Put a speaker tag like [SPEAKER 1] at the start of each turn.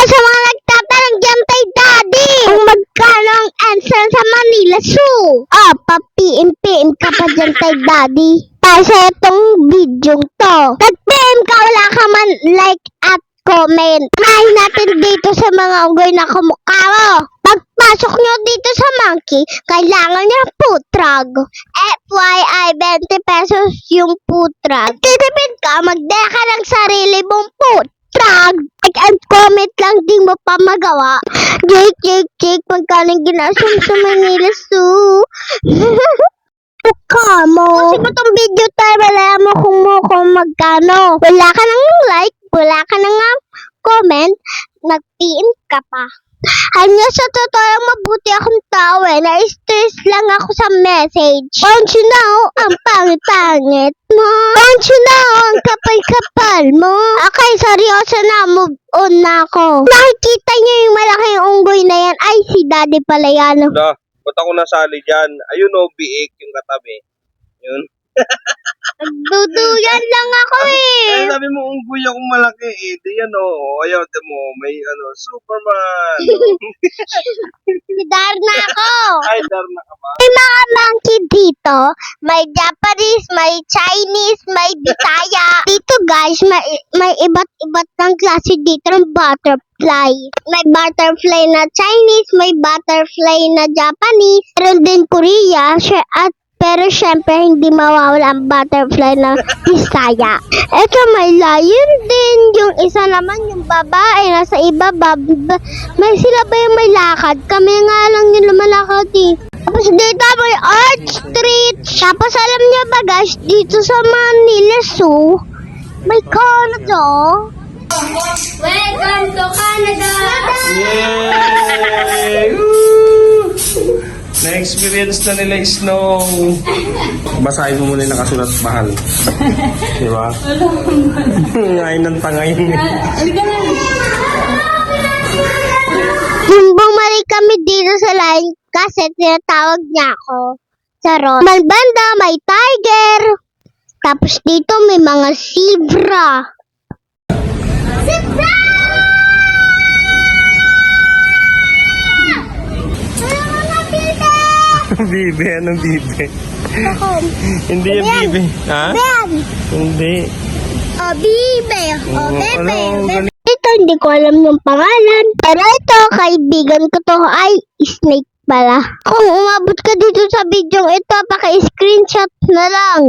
[SPEAKER 1] sa mga nagtatanong dyan kay Daddy, kung magkano ang answer sa Manila Zoo. Ah, pa-PM-PM ka pa dyan kay Daddy. Para itong video to. Nag-PM ka, wala ka man like at comment. Unahin natin dito sa mga unggoy na kumukha mo. Pagpasok nyo dito sa monkey, kailangan nyo putrag. FYI, 20 pesos yung putrag. Titipid ka, magdala ka ng sarili mong putrag. Comment lang, di mo pa magawa. Jake, Jake, Jake, magkano yung ginasong sa Manila Zoo? Mukha mo. Kasi mo tong video tayo, wala mo kung mo kung magkano. Wala ka nang like, wala ka nang comment, nag-PM ka pa. Hanya sa totoo mabuti akong tao eh. Na-stress lang ako sa message. Don't you know, ang pangit-pangit mo. Don't you know, kapal-kapal mo. Okay, seryoso na. Move on na ako. Nakikita niyo yung malaking unggoy na yan. Ay, si daddy pala yan.
[SPEAKER 2] Da, ba't ako nasali dyan? Ayun o, biik yung katabi. Yun.
[SPEAKER 1] Nagduduyan lang ako
[SPEAKER 2] Eh,
[SPEAKER 1] eh.
[SPEAKER 2] sabi mo, unggoy akong malaki eh. Di yan o. Ayaw, di mo, may ano, Superman.
[SPEAKER 1] Si Darna ako.
[SPEAKER 2] Ay, Darna ka ba?
[SPEAKER 1] May mga monkey dito. May Japanese, may Chinese, may Bisaya. Dito guys, may, may iba't iba't ng klase dito ng butterfly. May butterfly na Chinese, may butterfly na Japanese. Meron din Korea. Sy- At pero syempre, hindi mawawala ang butterfly na Bisaya. Ito may lion din. Yung isa naman, yung babae, nasa ibaba. Ba- May sila ba yung may lakad? Kami nga lang yung lumalakad eh. Tapos dito may Art Street. Tapos alam niyo ba guys, dito sa Manila Zoo, may Canada.
[SPEAKER 3] Welcome to Canada!
[SPEAKER 2] Yay! Na-experience na nila yung snow. Basahin mo muna yung nakasulat mahal. Di ba? Ngayon ng tangay.
[SPEAKER 1] Yung bumalik kami dito sa line kasi tinatawag niya ako. Charot. Malbanda, may tiger. Tapos dito may mga zebra. Zebra! Ano mga bida?
[SPEAKER 2] Bibe, anong bibe?
[SPEAKER 1] Bakon.
[SPEAKER 2] Hindi yung bibe. Ha?
[SPEAKER 1] Ben!
[SPEAKER 2] Hindi.
[SPEAKER 1] O, bibe. O, bebe.
[SPEAKER 2] ano.
[SPEAKER 1] Ito, hindi ko alam yung pangalan. Pero ito, kaibigan ko to ay snake pala. Kung umabot ka dito sa video ito, paki-screenshot na lang.